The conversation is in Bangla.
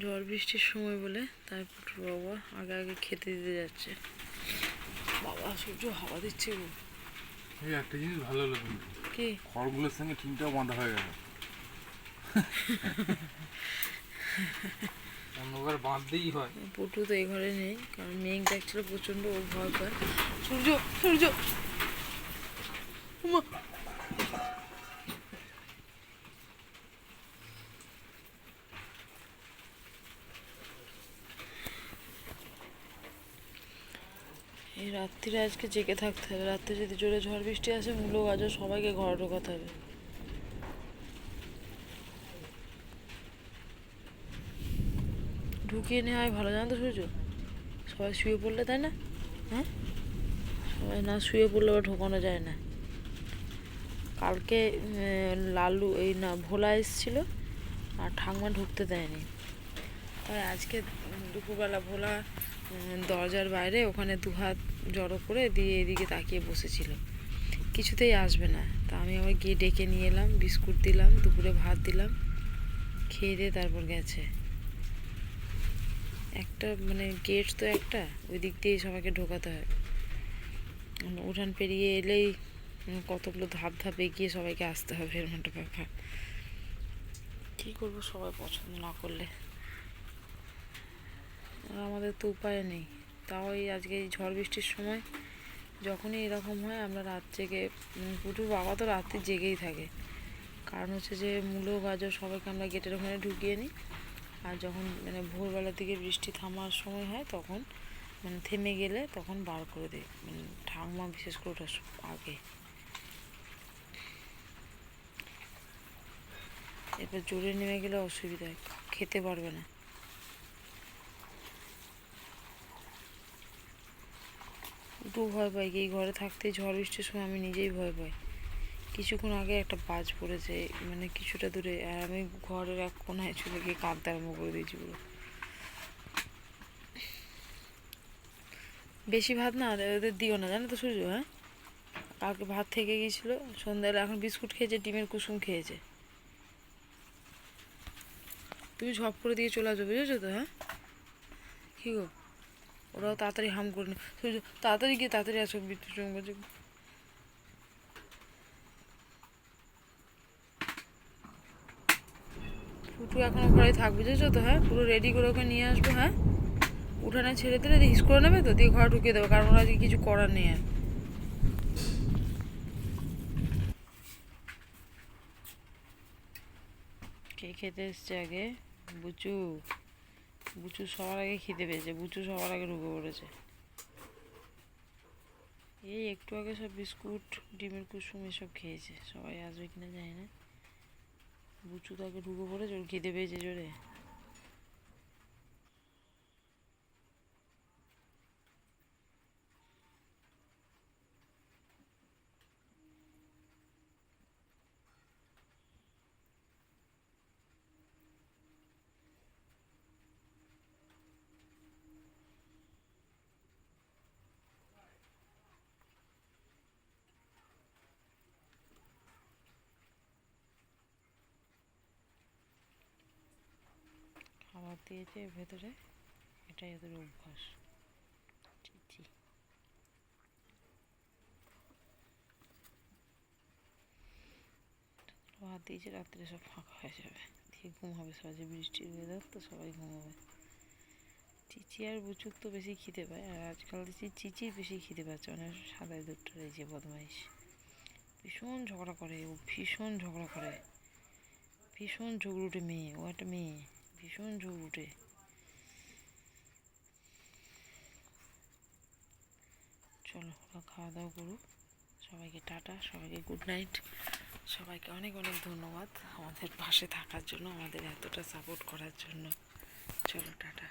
ঝড় বৃষ্টির সময় বলে তাই পুটুর বাবা আগে আগে খেতে দিতে যাচ্ছে। বাবা সূর্য হাওয়া দিচ্ছে গো। এই একটা জিনিস ভালো কিন্তু। কি? খড়গুলোর সঙ্গে ঠিকটাও বাঁধা হয়ে গেল। অন্যবার বাঁধতেই হয়। পুটু তো এই ঘরে নেই কারণ মেঘ ডাকছিল প্রচণ্ড ও ভয় পায় সূর্য! সূর্য এই রাত্রিরে আজকে জেগে থাকতে হবে। রাত্রে যদি জোরে ঝড় বৃষ্টি আসে, মূলো গাজর সবাইকে ঘরে ঢোকাতে হবে। ঢুকিয়ে নেওয়া হয় ভালো, জানো তো সূর্য? সবাই শুয়ে পড়লে, তাই না? হ্যাঁ? সবাই না শুয়ে পড়লে আবার ঢোকানো যায় না। কালকে লালু, এই না, ভোলা এসেছিল, আর ঠাকমা ঢুকতে দেয়নি। তাই আজকে দুপুরবেলা ভোলা দরজার বাইরে ওখানে দুহাত জড়ো করে দিয়ে এদিকে তাকিয়ে বসেছিল। কিছুতেই আসবে না। তা আমি আবার গিয়ে ডেকে নিয়ে এলাম, বিস্কুট দিলাম, দুপুরে ভাত দিলাম, খেয়ে দিয়ে তারপর গেছে। একটা মানে গেট তো একটা, ওই দিক দিয়েই সবাইকে ঢোকাতে হয়। উঠান পেরিয়ে এলেই কতগুলো ধাপ ধাপ এগিয়ে সবাইকে আসতে হবে এরকম একটা ব্যাপার। কী করব সবাই পছন্দ না করলে? আর আমাদের তো উপায় নেই। তাও এই আজকে এই ঝড় বৃষ্টির সময় যখনই এরকম হয়, আমরা রাত জেগে পুটুর বাবা তো রাত্রি জেগেই থাকে। কারণ হচ্ছে যে মূলো, গাজর সবাইকে আমরা গেটের ওখানে ঢুকিয়ে নিই। আর যখন মানে ভোরবেলার দিকে বৃষ্টি থামার সময় হয়, তখন মানে থেমে গেলে তখন বার করে দিই মানে ঠাকমা বিশেষ করে ওটা আগে। এরপর জোরে নেমে গেলে অসুবিধা খেতে পারবে না। একটু ভয় পাই এই ঘরে থাকতে ঝড় বৃষ্টির সময় আমি নিজেই ভয় পাই। কিছুক্ষণ আগে একটা বাজ পড়েছে মানে কিছুটা দূরে, আর আমি ঘরের এক কোনায় চলে গিয়ে কাঁদতে আরম্ভ করে দিয়েছি পুরো। বেশি ভাত না ওদের দিও না, জানো তো সূর্য হ্যাঁ? কালকে ভাত থেকে গিয়েছিল, সন্ধ্যাবেলা এখন বিস্কুট খেয়েছে, ডিমের কুসুম খেয়েছে। তুমি ঝপ করে দিয়ে চলে আসবে, বুঝেছ তো হ্যাঁ? কি গো? ওরাও তাড়াতাড়ি হাম করে নে সূর্য তাড়াতাড়ি গিয়ে তাড়াতাড়ি আসো, বিদ্যুৎ চমকাচ্ছে ফুটু এখনও ঘরে থাকবে, বুঝেছ তো হ্যাঁ? পুরো রেডি করে ওকে নিয়ে আসব হ্যাঁ? উঠানে ছেড়ে দিলে হিস করে নেবে তো, দিয়ে ঘরে ঢুকিয়ে দেবো, কারণ ওরা কিছু করার নেই আর। কে খেতে এসছে আগে? বুচু। বুচু সবার আগে খিদে পেয়েছে বুচু সবার আগে ঢুকে পড়েছে। এই একটু আগে সব বিস্কুট, ডিমের কুসুম এসব খেয়েছে, সবাই আসবে কিনা জানি না। বুচু তাকে ঢুকে পড়েছে, ওর খিদে পেয়েছে জোরে। খাবার দিয়েছে ভেতরে, এটাই ওদের অভ্যাস। ভাত দিয়েছে, রাত্রে সব ফাঁকা হয়ে যাবে। দিয়ে ঘুম হবে সহজে বৃষ্টির ওয়েদার তো সবাই ঘুমাবে। চিচি আর বুচুর তো বেশি খিদে পায়, আর আজকাল দেখছি চিচির বেশি খিদে পাচ্ছে মানে সাদাই দুধটার এই যে বদমাইশ। ভীষণ ঝগড়া করে ও, ভীষণ ঝগড়া করে। ভীষণ ঝগড়ুটে মেয়ে, ও একটা মেয়ে। ভীষণ জোর উঠে চলো ওরা খাওয়া দাওয়া করুক। সবাইকে টাটা, সবাইকে গুড নাইট সবাইকে অনেক অনেক ধন্যবাদ আমাদের পাশে থাকার জন্য, আমাদের এতটা সাপোর্ট করার জন্য। চলো টাটা।